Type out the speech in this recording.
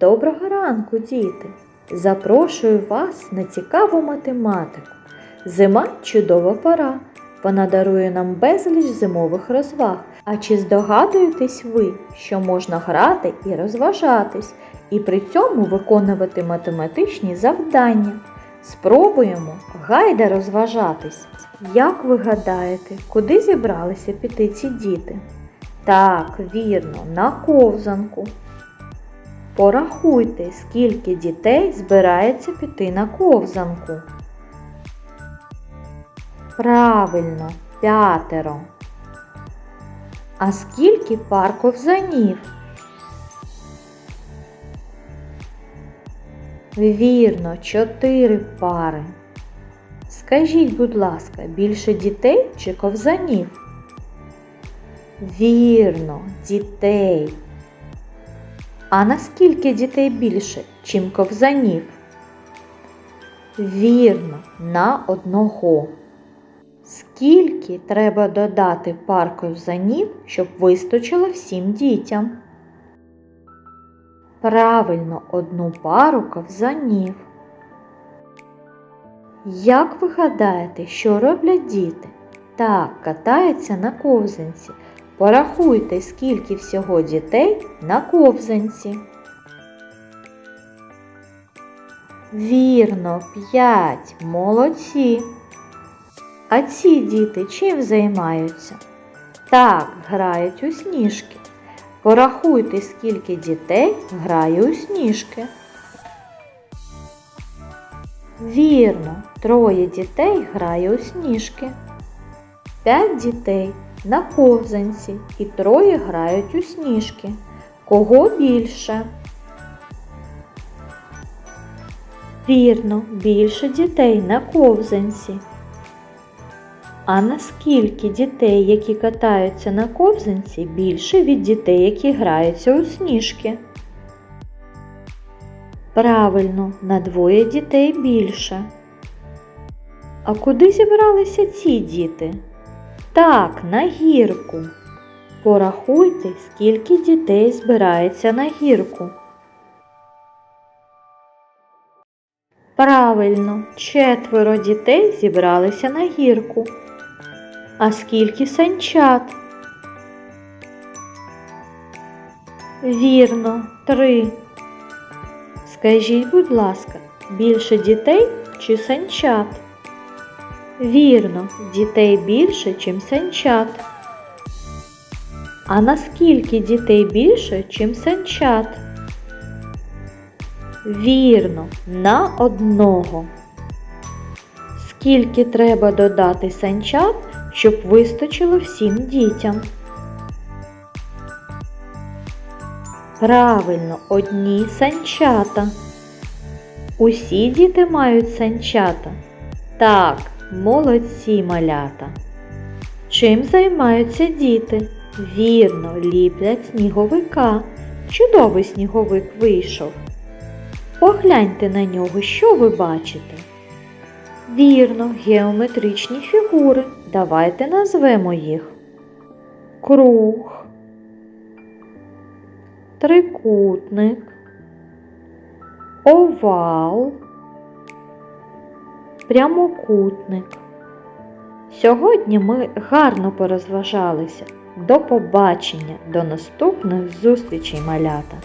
Доброго ранку, діти! Запрошую вас на цікаву математику. Зима чудова пора. Вона дарує нам безліч зимових розваг. А чи здогадуєтесь ви, що можна грати і розважатись, і при цьому виконувати математичні завдання? Спробуємо гайда розважатись. Як ви гадаєте, куди зібралися піти ці діти? Так, вірно, на ковзанку. Порахуйте, скільки дітей збирається піти на ковзанку. Правильно, п'ятеро. А скільки пар ковзанів? Вірно, чотири пари. Скажіть, будь ласка, більше дітей чи ковзанів? Вірно, дітей. А наскільки дітей більше, чим ковзанів? Вірно, на одного. Скільки треба додати пар ковзанів, щоб вистачило всім дітям? Правильно, одну пару ковзанів. Як ви гадаєте, що роблять діти? Так, катаються на ковзанці. Порахуйте, скільки всього дітей на ковзанці. Вірно, п'ять. Молодці. А ці діти чим займаються? Так, грають у сніжки. Порахуйте, скільки дітей грає у сніжки. Вірно, троє дітей грає у сніжки. П'ять дітей на ковзанці і троє грають у сніжки. Кого більше? Вірно, більше дітей на ковзанці. А наскільки дітей, які катаються на ковзанці, більше від дітей, які граються у сніжки? Правильно, на двоє дітей більше. А куди зібралися ці діти? Так, на гірку. Порахуйте, скільки дітей збирається на гірку. Правильно, четверо дітей зібралися на гірку. А скільки санчат? Вірно, три. Скажіть, будь ласка, більше дітей чи санчат? Вірно, дітей більше, чим санчат. А наскільки дітей більше, чим санчат? Вірно, на одного. Скільки треба додати санчат, щоб вистачило всім дітям? Правильно, одні санчата. Усі діти мають санчата. Так, молодці малята. Чим займаються діти? Вірно, ліплять сніговика. Чудовий сніговик вийшов. Погляньте на нього, що ви бачите? Вірно, геометричні фігури. Давайте назвемо їх. Круг, трикутник, овал, прямокутник. Сьогодні ми гарно порозважалися. До побачення, до наступних зустрічей, малята!